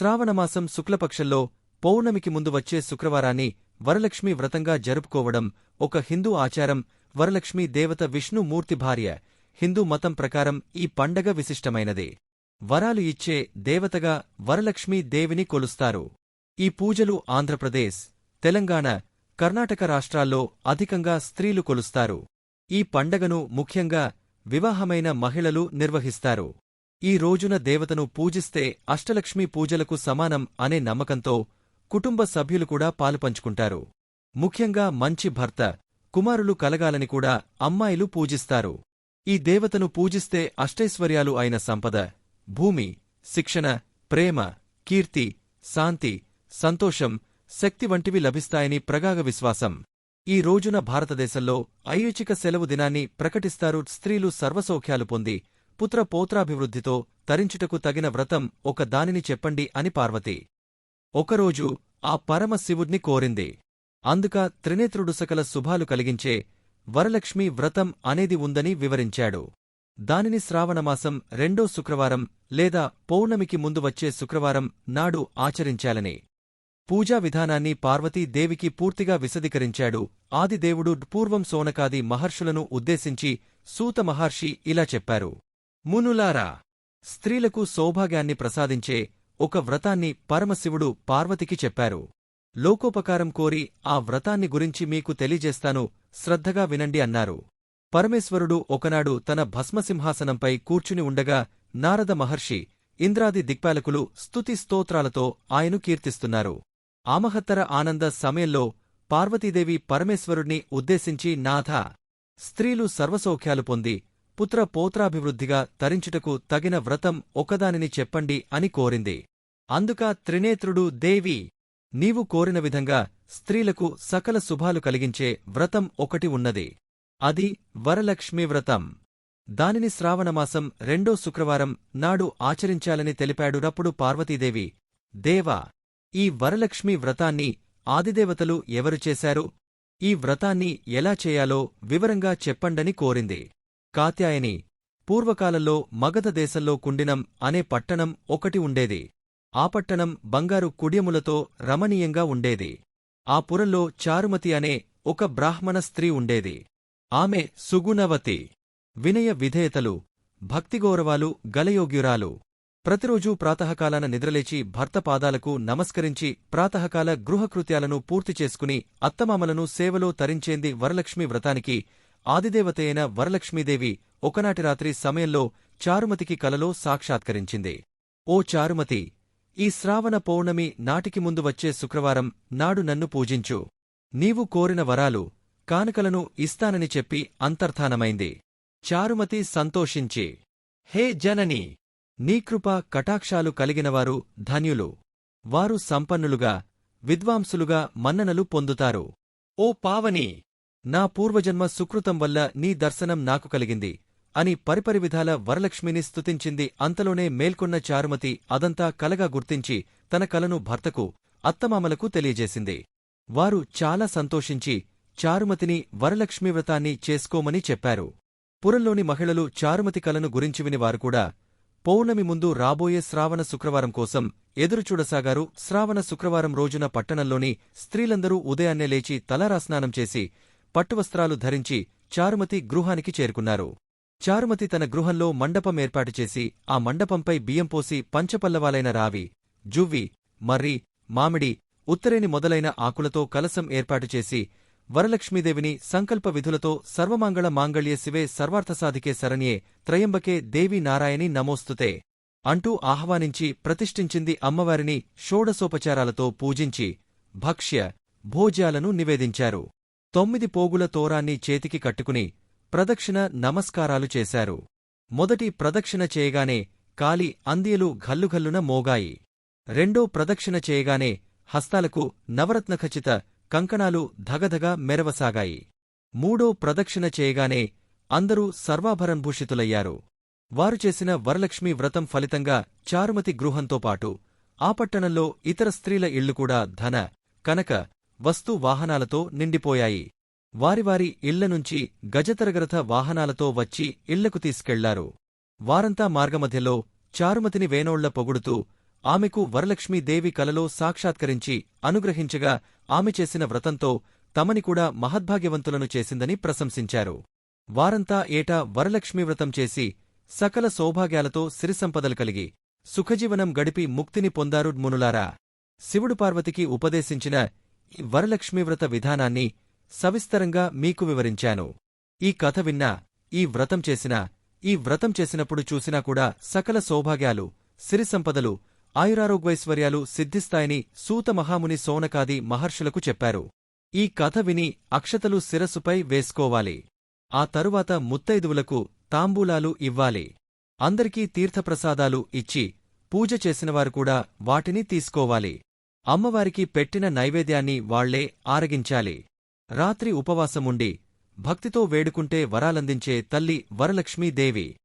శ్రావణమాసం శుక్లపక్షంలో పౌర్ణమికి ముందు వచ్చే శుక్రవారాన్ని వరలక్ష్మి వ్రతంగా జరుపుకోవడం ఒక హిందూ ఆచారం. వరలక్ష్మి దేవత విష్ణుమూర్తి భార్య. హిందూ మతం ప్రకారం ఈ పండగ విశిష్టమైనదే. వరాలు ఇచ్చే దేవతగా వరలక్ష్మీ దేవిని కొలుస్తారు. ఈ పూజలు ఆంధ్రప్రదేశ్ తెలంగాణ కర్ణాటక రాష్ట్రాల్లో అధికంగా స్త్రీలు కొలుస్తారు. ఈ పండగను ముఖ్యంగా వివాహమైన మహిళలు నిర్వహిస్తారు. ఈ రోజున దేవతను పూజిస్తే అష్టలక్ష్మీ పూజలకు సమానం అనే నమ్మకంతో కుటుంబ సభ్యులు కూడా పాలుపంచుకుంటారు ముఖ్యంగా మంచి భర్త కుమారులు కలగాలని కూడా అమ్మాయిలు పూజిస్తారు. ఈ దేవతను పూజిస్తే అష్టైశ్వర్యాలు అయిన సంపద భూమి శిక్షణ ప్రేమ కీర్తి శాంతి సంతోషం శక్తి వంటివి లభిస్తాయని ప్రగాగ విశ్వాసం. ఈ రోజున భారతదేశంలో ఐచ్ఛిక సెలవు దినాన్ని ప్రకటిస్తారు స్త్రీలు సర్వసౌఖ్యాలు పొంది పుత్ర పోత్రాభివృద్ధితో తరించుటకు తగిన వ్రతం ఒక దానిని చెప్పండి అని పార్వతి. ఒకరోజు ఆ పరమశివుణ్ణి కోరింది. అందుక త్రినేత్రుడు సకల శుభాలు కలిగించే వరలక్ష్మి వ్రతం అనేది ఉందని వివరించాడు. దానిని శ్రావణమాసం రెండో శుక్రవారం లేదా పౌర్ణమికి ముందు వచ్చే శుక్రవారం నాడు ఆచరించాలని. పూజా విధానాన్ని పార్వతీదేవికి పూర్తిగా విశదీకరించాడు. ఆదిదేవుడు పూర్వం సోనకాది మహర్షులను ఉద్దేశించి సూత మహర్షి ఇలా చెప్పారు. మునులారా స్త్రీలకు సౌభాగ్యాన్ని ప్రసాదించే ఒక వ్రతాన్ని పరమశివుడు పార్వతికి చెప్పారు. లోకోపకారం కోరి ఆ వ్రతాన్ని గురించి మీకు తెలియజేస్తాను శ్రద్ధగా వినండి అన్నారు. పరమేశ్వరుడు ఒకనాడు తన భస్మసింహాసనంపై కూర్చుని ఉండగా నారద మహర్షి ఇంద్రాది దిక్పాలకులు స్తుతి స్తోత్రాలతో ఆయను కీర్తిస్తున్నారు. ఆమహత్తర ఆనంద సమయంలో పార్వతీదేవి పరమేశ్వరుణ్ణి ఉద్దేశించి నాథ స్త్రీలు సర్వసౌఖ్యాలు పొంది పుత్ర పోత్రాభివృద్ధిగా తరించుటకు తగిన వ్రతం ఒకదానిని చెప్పండి అని కోరింది. అందుక త్రినేత్రుడు దేవి నీవు కోరిన విధంగా స్త్రీలకు సకల శుభాలు కలిగించే వ్రతం ఒకటి ఉన్నది. అది వరలక్ష్మీ వ్రతం. దానిని శ్రావణమాసం రెండో శుక్రవారం నాడు ఆచరించాలని తెలిపాడునప్పుడు పార్వతీదేవి దేవా ఈ వరలక్ష్మీ వ్రతాన్ని ఆదిదేవతలు ఎవరు చేశారు? ఈ వ్రతాన్ని ఎలా చేయాలో వివరంగా చెప్పండని కోరింది. కాత్యాయని పూర్వకాలంలో మగధ దేశంలో కుండినం అనే పట్టణం ఒకటి ఉండేది. ఆ పట్టణం బంగారు కుడ్యములతో రమణీయంగా ఉండేది. ఆ పురంలో చారుమతి అనే ఒక బ్రాహ్మణ స్త్రీ ఉండేది. ఆమె సుగుణవతి వినయ విధేయతలు భక్తిగౌరవాలు గలయోగ్యురాలు. ప్రతిరోజూ ప్రాతకాలాన నిద్రలేచి భర్త పాదాలకు నమస్కరించి ప్రాతకాల గృహకృత్యాలను పూర్తి చేసుకుని అత్తమామలను సేవలో తరించేంది వరలక్ష్మి వ్రతానికి ఆదిదేవతయైన వరలక్ష్మీదేవి ఒకనాటి రాత్రి సమయంలో చారుమతికి కలలో సాక్షాత్కరించింది. ఓ చారుమతి ఈ శ్రావణ పౌర్ణమి నాటికి ముందు వచ్చే శుక్రవారం నాడు నన్ను పూజించు. నీవు కోరిన వరాలు కానుకలను ఇస్తానని చెప్పి అంతర్ధానమైంది. చారుమతి సంతోషించి హే జనని నీకృప కటాక్షాలు కలిగినవారు ధన్యులు. వారు సంపన్నులుగా విద్వాంసులుగా మన్ననలు పొందుతారు. ఓ పావని నా పూర్వజన్మ సుకృతం వల్ల నీ దర్శనం నాకు కలిగింది అని పరిపరివిధాల వరలక్ష్మిని స్తుతించింది అంతలోనే మేల్కొన్న చారుమతి అదంతా కలగా గుర్తించి తన కలను భర్తకు అత్తమామలకు తెలియజేసింది. వారు చాలా సంతోషించి చారుమతిని వరలక్ష్మి వ్రతాన్ని చేసుకోమని చెప్పారు. పురంలోని మహిళలు చారుమతి కలను గురించి వినివారు కూడా పౌర్ణమి ముందు రాబోయే శ్రావణ శుక్రవారం కోసం ఎదురుచూడసాగారు శ్రావణ శుక్రవారం రోజున పట్టణంలోని స్త్రీలందరూ ఉదయాన్నే లేచి తలారాస్నానం చేసి పట్టువస్త్రాలు ధరించి చారుమతి గృహానికి చేరుకున్నారు. చారుమతి తన గృహంలో మండపం ఏర్పాటు చేసి ఆ మండపంపై బియ్యం పోసి పంచపల్లవాలైన రావి జువ్వి మర్రి మామిడి ఉత్తరేని మొదలైన ఆకులతో కలసం ఏర్పాటు చేసి వరలక్ష్మీదేవిని సంకల్ప విధులతో సర్వమంగళ మాంగళ్యే శివే సర్వార్థసాధికే శరణ్యే త్రయంబకే దేవి నారాయణి నమోస్తుతే అంటూ ఆహ్వానించి ప్రతిష్ఠించింది అమ్మవారిని షోడసోపచారాలతో పూజించి భక్ష్య భోజ్యాలను నివేదించారు. తొమ్మిది పోగుల తోరాన్ని చేతికి కట్టుకుని ప్రదక్షిణ నమస్కారాలు చేశారు. మొదటి ప్రదక్షిణ చేయగానే కాలి అందియలు ఘల్లుఘల్లున మోగాయి. రెండో ప్రదక్షిణ చేయగానే హస్తాలకు నవరత్నఖచిత కంకణాలు ధగధగ మెరవసాగాయి. మూడో ప్రదక్షిణ చేయగానే అందరూ సర్వాభరణభూషితులయ్యారు వారు చేసిన వరలక్ష్మీ వ్రతం ఫలితంగా చారుమతి గృహంతో పాటు ఆ పట్టణంలో ఇతర స్త్రీల ఇళ్ళు కూడా ధన కనక వస్తు వాహనాలతో నిండిపోయాయి. వారివారి ఇళ్ళనుంచి గజతరగరథ వాహనాలతో వచ్చి ఇళ్ళకు తీసుకెళ్ళారు. వారంతా మార్గమధ్యలో చారుమతిని వేనోళ్ళ పొగుడుతూ ఆమెకు వరలక్ష్మీదేవి కలలో సాక్షాత్కరించి అనుగ్రహించగా ఆమె చేసిన వ్రతంతో తమని కూడా మహద్భాగ్యవంతులను చేసిందని ప్రశంసించారు. వారంతా ఏటా వరలక్ష్మీ వ్రతం చేసి సకల సౌభాగ్యాలతో సిరిసంపదలు కలిగి సుఖజీవనం గడిపి ముక్తిని పొందారు మునులారా. శివుడు పార్వతికి ఉపదేశించిన వరలక్ష్మి వ్రత విధానాన్ని సవిస్తరంగా మీకు వివరించాను. ఈ కథ విన్నా ఈ వ్రతం చేసినా ఈ వ్రతం చేసినప్పుడు చూసినా కూడా సకల సౌభాగ్యాలు సిరిసంపదలు ఆయురారోగ్యైశ్వర్యాలు సిద్ధిస్తాయని సూత మహాముని సోనకాది మహర్షులకు చెప్పారు. ఈ కథ విని అక్షతలు శిరస్సుపై వేసుకోవాలి. ఆ తరువాత ముత్తైదువులకు తాంబూలాలు ఇవ్వాలి. అందరికీ తీర్థప్రసాదాలు ఇచ్చి పూజ చేసినవారు కూడా వాటిని తీసుకోవాలి. అమ్మవారికి పెట్టిన నైవేద్యాన్ని వాళ్ళే ఆరగించాలి. రాత్రి ఉపవాసముండి భక్తితో వేడుకుంటే వరాలందించే తల్లి వరలక్ష్మీదేవి.